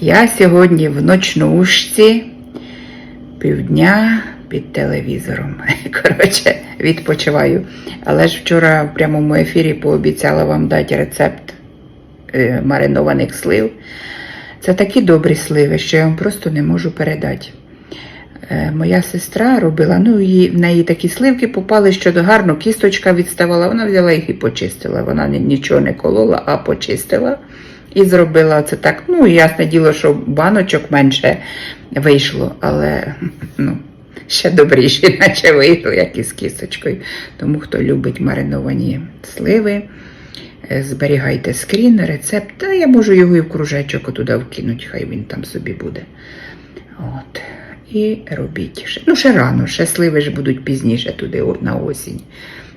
Я сьогодні в ночнушці півдня під телевізором. Коротше, відпочиваю. Але ж вчора в прямому ефірі пообіцяла вам дати рецепт е, маринованих слив. Це такі добрі сливи, що я вам просто не можу передати. Е, Моя сестра робила, ну її, в неї такі сливки попали, що гарно кісточка відставала. Вона взяла їх і почистила. Вона нічого не колола, а почистила. І зробила це так. Ну, ясне діло, що баночок менше вийшло, але ну, ще добріше, наче вийшло, як із кісточкою. Тому хто любить мариновані сливи, е, зберігайте скрін, рецепт. Та я можу його і в кружечок туди вкинути, хай він там собі буде. От. І робіть. Ну, ще рано, ще сливи ж будуть пізніше туди на осінь.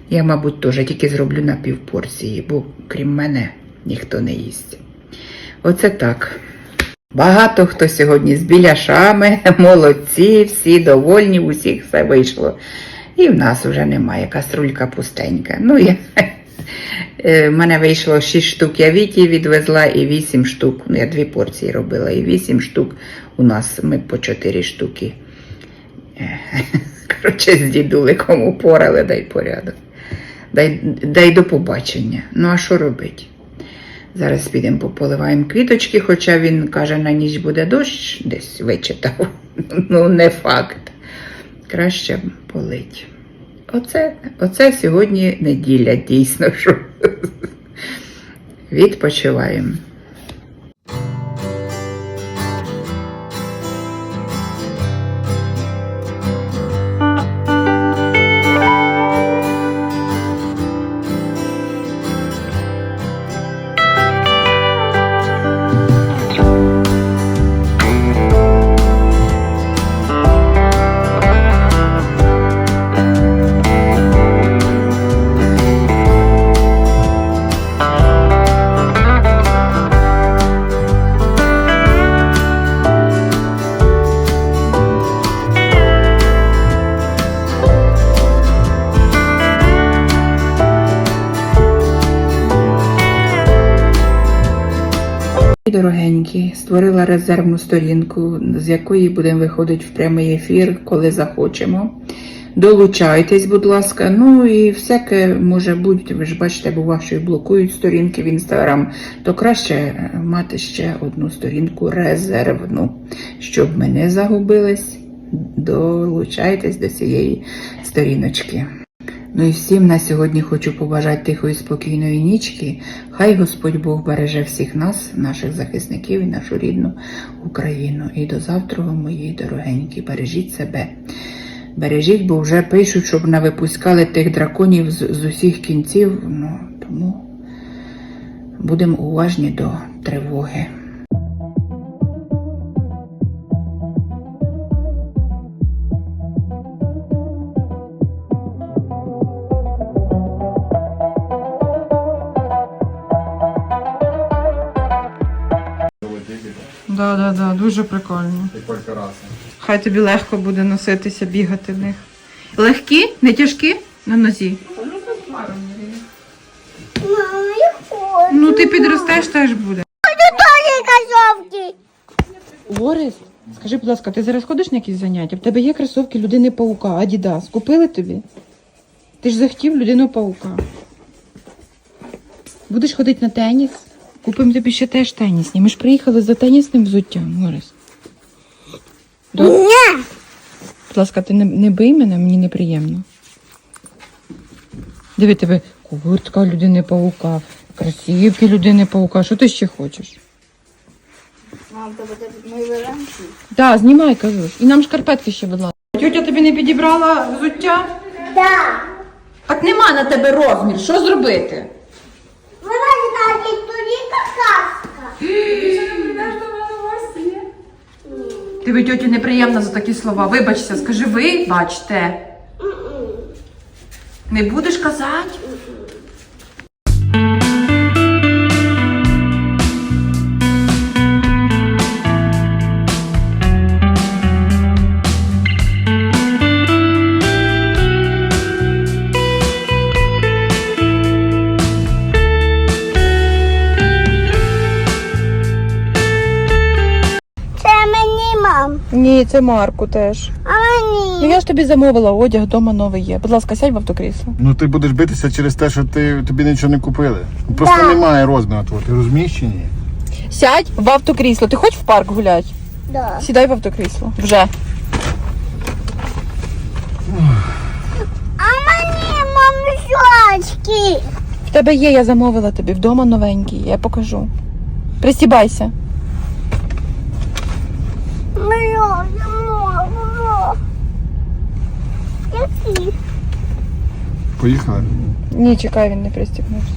Я, мабуть, теж тільки зроблю на півпорції, бо крім мене ніхто не їсть. Оце так. Багато хто сьогодні з біляшами, молодці, всі довольні, у всіх все вийшло. І в нас вже немає, каструлька пустенька. Ну, я, Е, в мене вийшло 6 штук, я Віті відвезла і 8 штук. Ну, я дві порції робила, і 8 штук у нас ми по 4 штуки. Е, Коротше, з дідуликом упорали, дай порядок. Дай, дай до побачення. Ну, а що робити? Зараз підемо пополиваємо квіточки, хоча він каже, на ніч буде дощ, десь вичитав. Ну, не факт. Краще полить. Оце, оце сьогодні неділя, дійсно, що відпочиваємо. Дорогенькі, створила резервну сторінку, з якої будемо виходити в прямий ефір, коли захочемо. Долучайтесь, будь ласка. Ну і всяке може бути, ви ж бачите, бо ваші блокують сторінки в інстаграм, то краще е, мати ще одну сторінку резервну, щоб ми не загубились. Долучайтесь до цієї сторіночки. Ну і всім на сьогодні хочу побажати тихої спокійної нічки. Хай Господь Бог береже всіх нас, наших захисників і нашу рідну Україну. І до завтра, мої дорогенькі, бережіть себе. Бережіть, бо вже пишуть, щоб не випускали тих драконів з, з усіх кінців. Ну, тому будемо уважні до тривоги. Да, да, да, дуже прикольно. І кілька разів. Хай тобі легко буде носитися, бігати в них. Легкі, не тяжкі на нозі. Мама, я хочу. Ну ти підростеш, теж буде. Борис, скажи, будь ласка, ти зараз ходиш на якісь заняття? В тебе є кросовки людини паука, Адідас. Купили тобі? Ти ж захотів людину паука. Будеш ходити на теніс? Купимо тобі ще теж тенісні. Ми ж приїхали за тенісним взуттям, Борис. До- Будь ласка, ти не, не бий мене, мені неприємно. Диви тебе куртка людини паука, кросівки людини паука. Що ти ще хочеш? Мам, то буде мої варіанти. Так, знімай, кажу. І нам шкарпетки ще, будь ласка. Тетя тобі не підібрала взуття? Да. Так нема на тебе розмір. Що зробити? Вона знає, тоді казка. Тобі тьоті неприємно за такі слова. Вибачся, скажи ви, бачте. Не будеш казати? Це Марку теж. А Ну я ж тобі замовила одяг, вдома новий є. Будь ласка, сядь в автокрісло. Ну ти будеш битися через те, що ти тобі нічого не купили. Просто Да. немає розміру твого. Ти розумієш чи ні? Сядь в автокрісло. Ти хочеш в парк гуляти? Да. Сідай в автокрісло. Вже. А мені, мам, щочки. В тебе є, я замовила тобі. Вдома новенький, я покажу. Пристібайся. Моя, я Які? Поїхали. Ні, чекай, він не пристібнувся.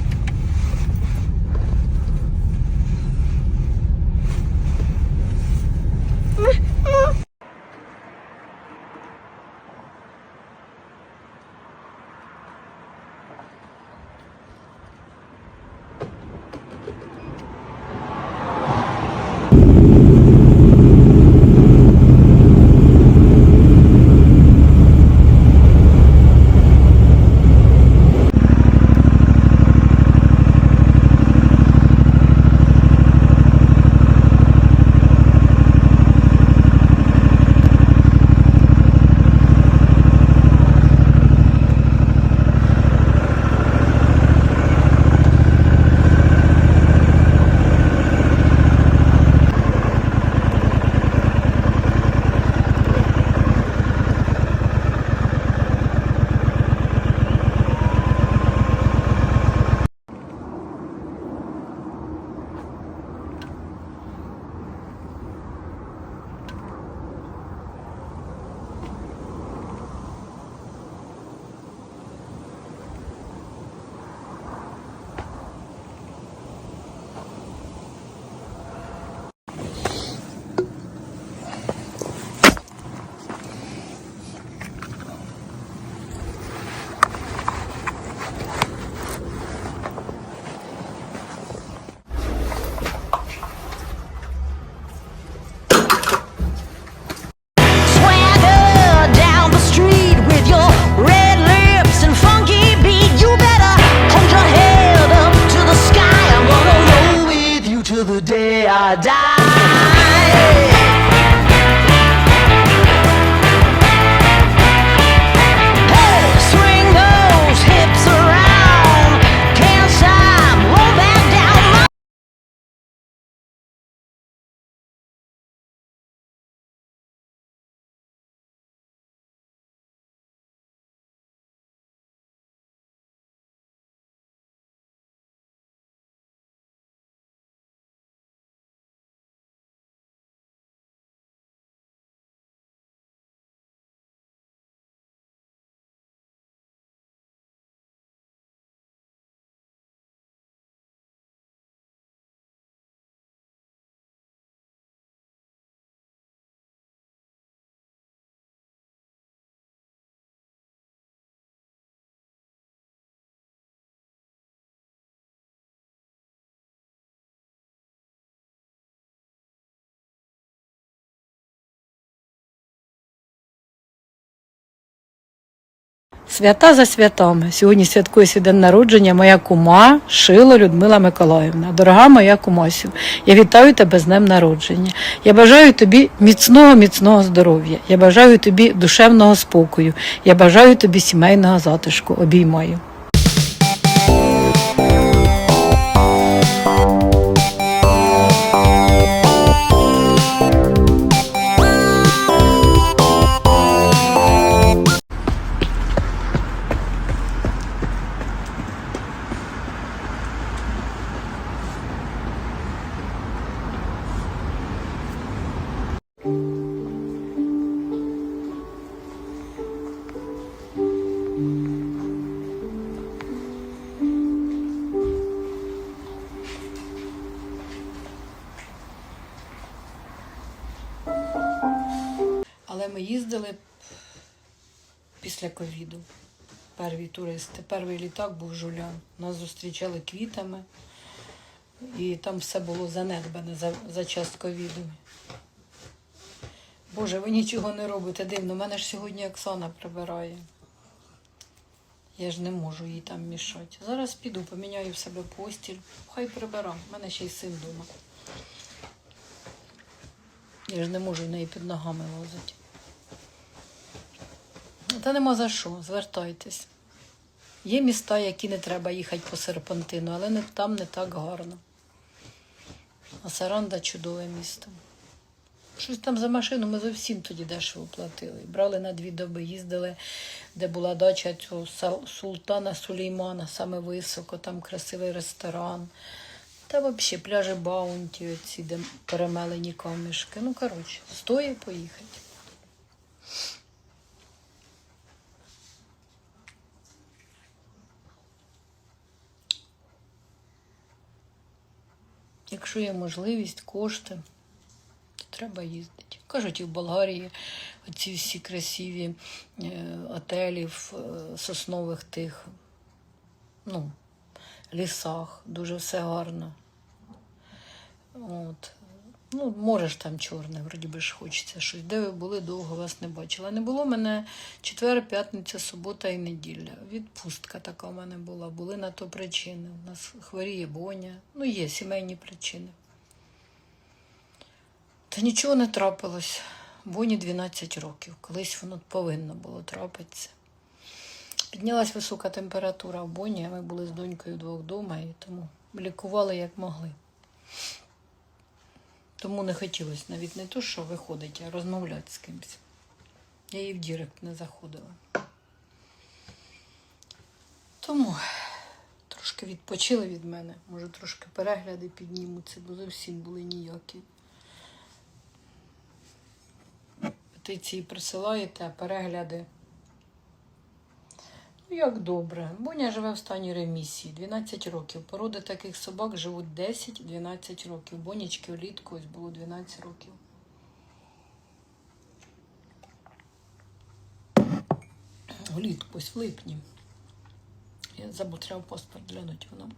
Свята за святами. Сьогодні святкує свій день народження моя кума Шило Людмила Миколаївна. Дорога моя кумасю, я вітаю тебе з днем народження. Я бажаю тобі міцного, міцного здоров'я. Я бажаю тобі душевного спокою. Я бажаю тобі сімейного затишку. Обіймаю. Після ковіду. Перві туристи. Перший літак був жулян. Нас зустрічали квітами. І там все було занедбане за, за час ковіду. Боже, ви нічого не робите дивно. Мене ж сьогодні Оксана прибирає. Я ж не можу їй там мішати. Зараз піду, поміняю в себе постіль. Хай прибира. У мене ще й син вдома. Я ж не можу в неї під ногами лазити. Та нема за що, звертайтесь. Є міста, які не треба їхати по серпантину, але не, там не так гарно. А Саранда чудове місто. Щось там за машину ми зовсім тоді дешево платили. Брали на дві доби, їздили, де була дача цього султана Сулеймана, саме високо, там красивий ресторан. Та взагалі пляжі Баунті, оці, де перемелені камішки. Ну, коротше, стоїть поїхати. Якщо є можливість, кошти, то треба їздити. Кажуть, і в Болгарії оці всі красиві е, отелі е, соснових тих ну, лісах, дуже все гарно. От. Ну, море ж там чорне, вроді би ж хочеться щось. Де ви були, довго вас не бачила. Не було мене четвер, п'ятниця, субота і неділя. Відпустка така в мене була. Були на то причини. У нас хворіє боня. Ну, є сімейні причини. Та нічого не трапилось. Боні 12 років. Колись воно повинно було трапитися. Піднялась висока температура в Боні, а ми були з донькою двох вдома, і тому лікували як могли. Тому не хотілося навіть не то, що виходить, а розмовляти з кимось. Я їй в Дірект не заходила. Тому трошки відпочили від мене. Може, трошки перегляди піднімуться, бо зовсім були ніякі. Петиції присилаєте, а перегляди. Ну, як добре. Боня живе в стані ремісії 12 років. Породи таких собак живуть 10-12 років. Бонічки влітку ось було 12 років. Влітку, ось в липні. Я забув, треба паспорт глянути, воно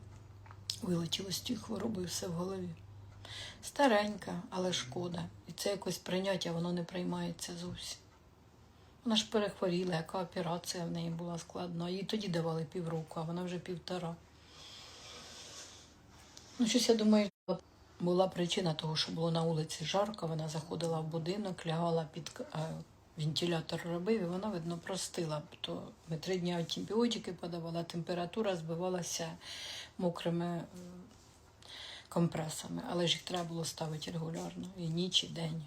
вилетіло з тієї хвороби і все в голові. Старенька, але шкода. І це якось прийняття, воно не приймається зовсім. Вона ж перехворіла, яка операція в неї була складна. Їй тоді давали півроку, а вона вже півтора. Ну, щось я думаю, була причина того, що було на вулиці жарко. Вона заходила в будинок, лягала під к- вентилятор робив, і вона, видно, простила. То ми три дні антибіотики подавала, температура збивалася мокрими м, компресами, але ж їх треба було ставити регулярно, і ніч, і день.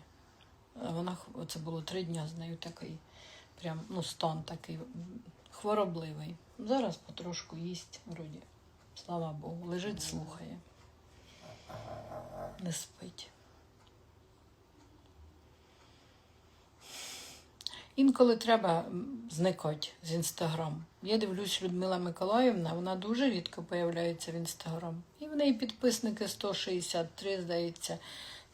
А вона це було три дні з нею такий, прям ну, стан такий хворобливий. Зараз потрошку їсть, вроді. Слава Богу, лежить, слухає. Не спить. Інколи треба м, зникати з інстаграм. Я дивлюсь, Людмила Миколаївна, вона дуже рідко появляється в інстаграм. І в неї підписники 163, здається,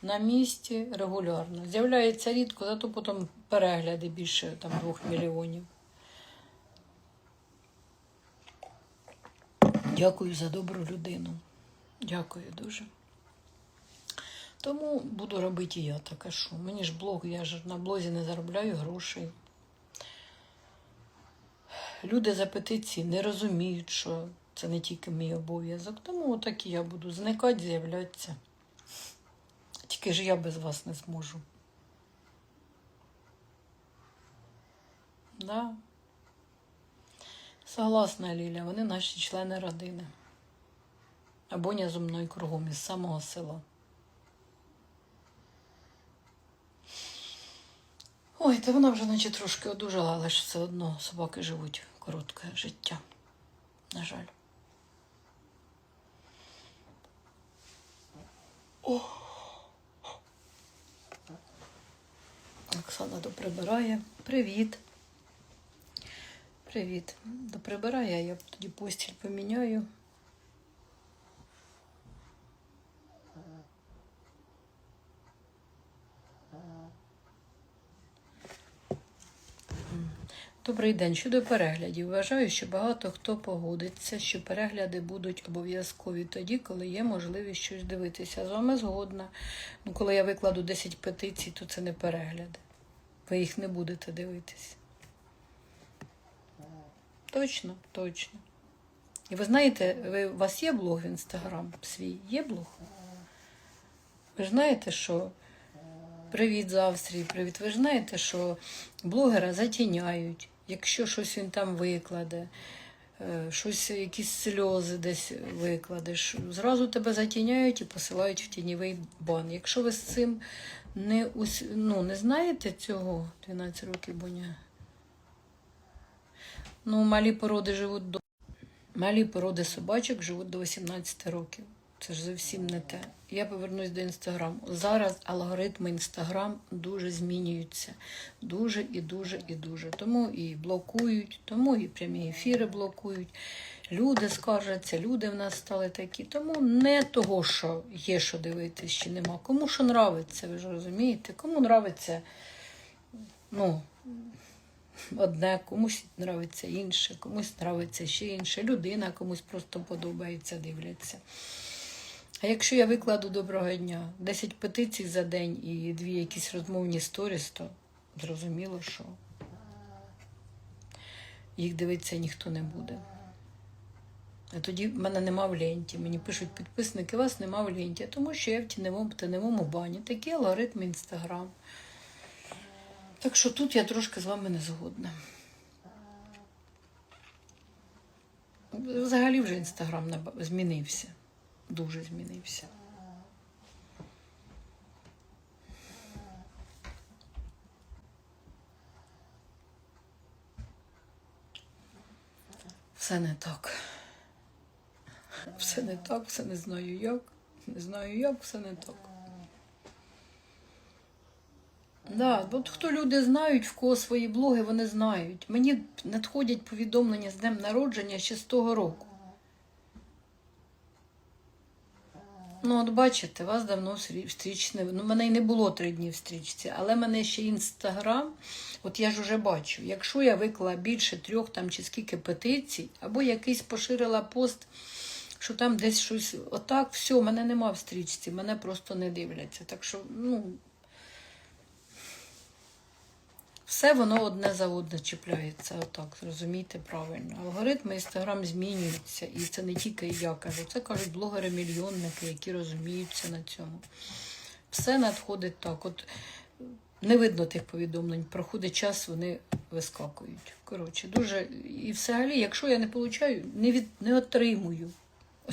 на місці регулярно. З'являється рідко, зато потім перегляди більше там, двох мільйонів. Дякую за добру людину. Дякую дуже. Тому буду робити і я так, а що? Мені ж блог, я ж на блозі не заробляю грошей. Люди за петиції не розуміють, що це не тільки мій обов'язок. Тому отак і я буду зникати, з'являтися. Тільки ж я без вас не зможу. Да. Согласна, Ліля, вони наші члени родини. А Боня зо мною кругом із самого села. Ой, та вона вже наче трошки одужала, але ж все одно собаки живуть коротке життя. На жаль. Оксана доприбирає. Привіт. Привіт. Доприбирає, я тоді постіль поміняю. Добрий день. Щодо переглядів, вважаю, що багато хто погодиться, що перегляди будуть обов'язкові тоді, коли є можливість щось дивитися. З вами згодна. Ну, коли я викладу 10 петицій, то це не перегляди. Ви їх не будете дивитись. Точно, точно. І ви знаєте, ви, у вас є блог в інстаграм свій? Є блог? Ви знаєте, що Привіт з Австрії, привіт. Ви ж знаєте, що блогера затіняють, якщо щось він там викладе, е, щось, якісь сльози десь викладеш, зразу тебе затіняють і посилають в тіньовий бан. Якщо ви з цим не, ус... ну, не знаєте цього, 12 років буня. Ну, малі породи живуть до малі породи собачок живуть до 18 років. Це ж зовсім не те. Я повернусь до інстаграму. Зараз алгоритми інстаграм дуже змінюються. Дуже і дуже і дуже. Тому і блокують, тому і прямі ефіри блокують. Люди скаржаться, люди в нас стали такі. Тому не того, що є що дивитись, чи нема. Кому що нравиться, ви ж розумієте? Кому нравиться, ну, одне, комусь нравиться інше, комусь нравиться ще інше. Людина комусь просто подобається, дивляться. А якщо я викладу доброго дня 10 петицій за день і дві якісь розмовні сторіс, то зрозуміло, що їх дивитися ніхто не буде. Тоді в мене нема в ленті. Мені пишуть підписники, вас нема в ленті, тому що я в тіньовому, тіньовому бані. Такі алгоритми інстаграм. Так що тут я трошки з вами не згодна. Взагалі вже інстаграм змінився. Дуже змінився. Все не так. Все не так, все не знаю як. Не знаю як, все не так. Да, от хто люди знають, в кого свої блоги, вони знають. Мені надходять повідомлення з днем народження ще з того року. Ну, от бачите, вас давно встрі- стріч не ну, мене й не було три дні в стрічці, але мене ще інстаграм. От я ж уже бачу, якщо я виклала більше трьох там чи скільки петицій, або якийсь поширила пост, що там десь щось отак, все, мене нема в стрічці, мене просто не дивляться. Так що, ну. Все воно одне за одне чіпляється, отак, зрозумійте правильно. Алгоритми Інстаграм змінюються, і це не тільки я кажу, це кажуть блогери-мільйонники, які розуміються на цьому. Все надходить так. От не видно тих повідомлень, проходить час, вони вискакують. Коротше, дуже. І взагалі, якщо я не получаю, не, від, не отримую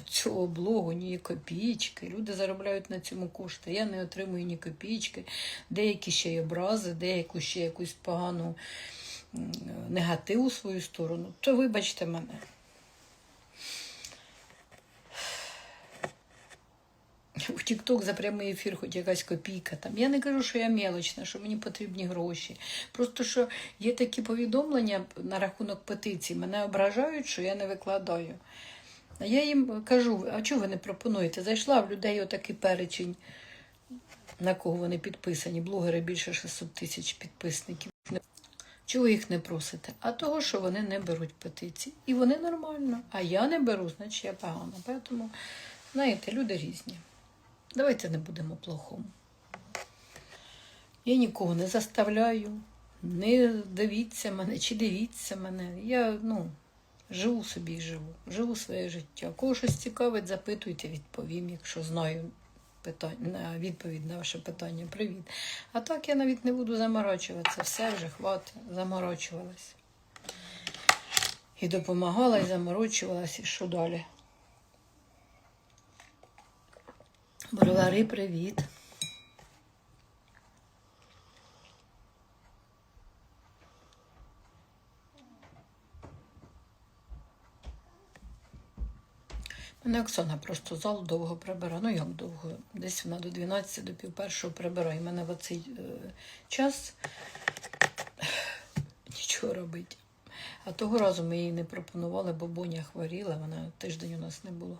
цього блогу ні копійки. Люди заробляють на цьому кошти. Я не отримую ні копійки. Деякі ще й образи, деяку ще якусь погану негатив у свою сторону, то вибачте мене. В Тік-Ток за прямий ефір хоч якась копійка там. Я не кажу, що я мелочна, що мені потрібні гроші. Просто що є такі повідомлення на рахунок петицій, мене ображають, що я не викладаю. А я їм кажу, а чого ви не пропонуєте? Зайшла в людей отакий перечень, на кого вони підписані. Блогери більше 600 тисяч підписників. Чого їх не просите? А того, що вони не беруть петиції. І вони нормально. А я не беру, значить я погано. Тому, знаєте, люди різні. Давайте не будемо плохому. Я нікого не заставляю, не дивіться мене чи дивіться мене. Я, ну, живу собі живу, живу своє життя. Кого щось цікавить, запитуйте, відповім, якщо знаю питання, відповідь на ваше питання. Привіт. А так я навіть не буду заморочуватися. Все вже хватить, заморочувалась. І допомагала, і заморочувалась, і що далі. Бровари, привіт. Мене Оксана просто зал довго прибирає. Ну як довго? Десь вона до 12, до пів першого прибирає. І мене в цей е, час нічого робить. А того разу ми їй не пропонували, бо Боня хворіла, вона тиждень у нас не було.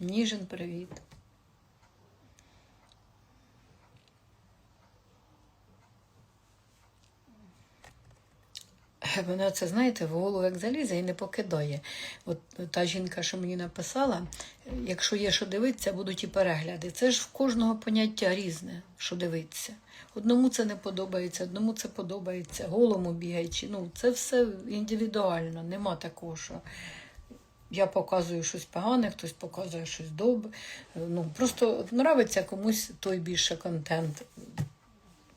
Ніжин, привіт. Вона це, знаєте, в голову як залізе і не покидає. От та жінка, що мені написала, якщо є що дивитися, будуть і перегляди. Це ж в кожного поняття різне, що дивитися. Одному це не подобається, одному це подобається, голому бігаючи. Ну, це все індивідуально, нема такого, що я показую щось погане, хтось показує щось добре. Ну, просто нравиться комусь той більше контент.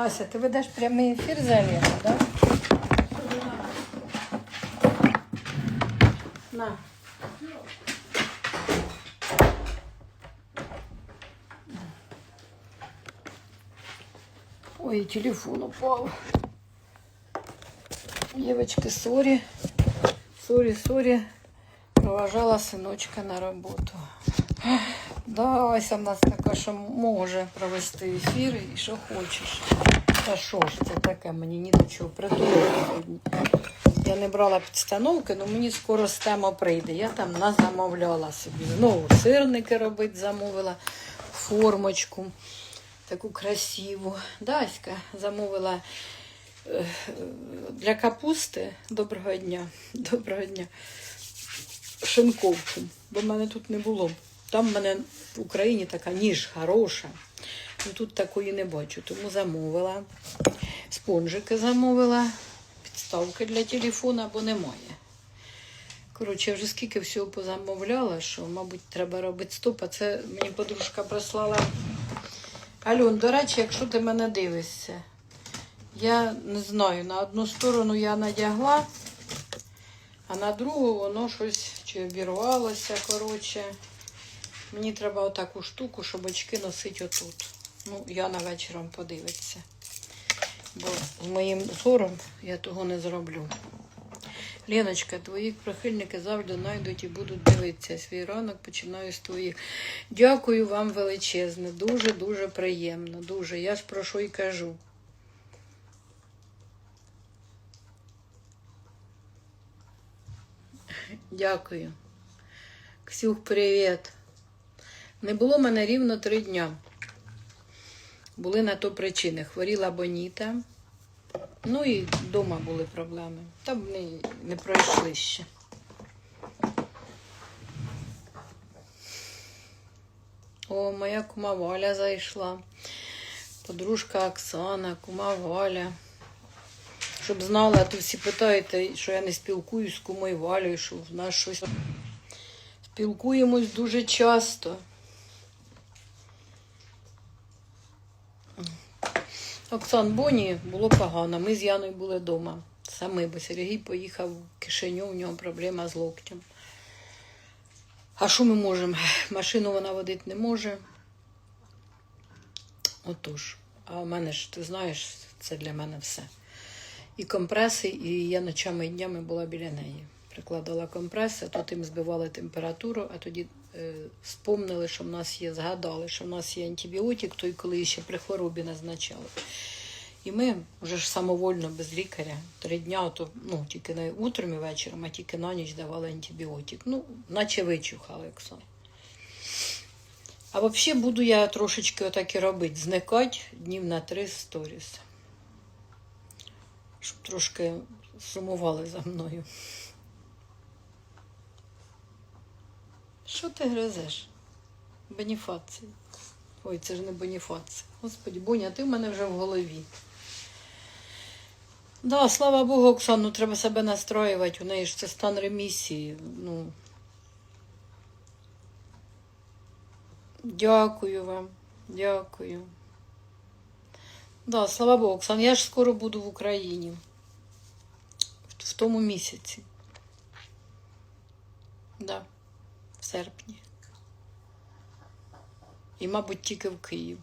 Ася, ти ведеш прямий ефір за Олегом, так? На. Ой, телефон упал. Девочки, сори. Сори, сори. Провожала синочка на роботу. Да, Ася в нас така, що може провести ефір і що хочеш. Та що ж це таке? Мені ні до чого сьогодні. Я не брала підстановки, але мені скоро стема прийде. Я там назамовляла собі. Знову сирники робити замовила, формочку таку красиву. Даська замовила е, для капусти. Доброго дня. Доброго дня. Шинковку, бо в мене тут не було. Там в мене в Україні така ніж хороша. Ну, тут такої не бачу, тому замовила. Спонжики замовила, підставки для телефона, бо немає. Коротше, вже скільки всього позамовляла, що, мабуть, треба робити стоп, а це мені подружка прислала. Альон, до речі, якщо ти мене дивишся, я не знаю, на одну сторону я надягла, а на другу воно щось чи обірвалося, коротше. Мені треба отаку штуку, щоб очки носити отут. Ну, Яна вечором подивиться. Бо з моїм зором я того не зроблю. Леночка, твої прихильники завжди знайдуть і будуть дивитися. Свій ранок починаю з твоїх. Дякую вам величезне. Дуже-дуже приємно. Дуже. Я ж про що й кажу. Дякую. Ксюх, привіт. Не було мене рівно три дня. Були на то причини. Хворіла Боніта. Ну і вдома були проблеми. Там не, не пройшли ще. О, моя кума Валя зайшла. Подружка Оксана, кума Валя. Щоб знала, то всі питаєте, що я не спілкуюсь з кумою Валею, що в нас щось. Спілкуємось дуже часто. Оксан Боні було погано. Ми з Яною були вдома. Самі, бо Сергій поїхав в Кишиню, у нього проблема з локтем. А що ми можемо? Машину вона водити не може. Отож. А в мене ж, ти знаєш, це для мене все. І компреси, і я ночами і днями була біля неї. Прикладала компреси, тут їм збивали температуру, а тоді спомнили, що в нас є, згадали, що в нас є антибіотик, той, коли ще при хворобі назначали. І ми вже ж самовольно без лікаря три дня, то, ну, тільки на утром і вечором, а тільки на ніч давали антибіотик. Ну, наче вичухали, як Оксана. А взагалі буду я трошечки отак і робити. Зникати днів на три з сторіс. Щоб трошки сумували за мною. Що ти гризеш? Боніфацій. Ой, це ж не боніфацій. Господи, Боня, ти в мене вже в голові. Да, слава Богу, Оксану, треба себе настроювати. У неї ж це стан ремісії. Ну. Дякую вам. Дякую. Да, слава Богу, Оксан, я ж скоро буду в Україні. В, тому місяці. Да, серпні. І, мабуть, тільки в Київ.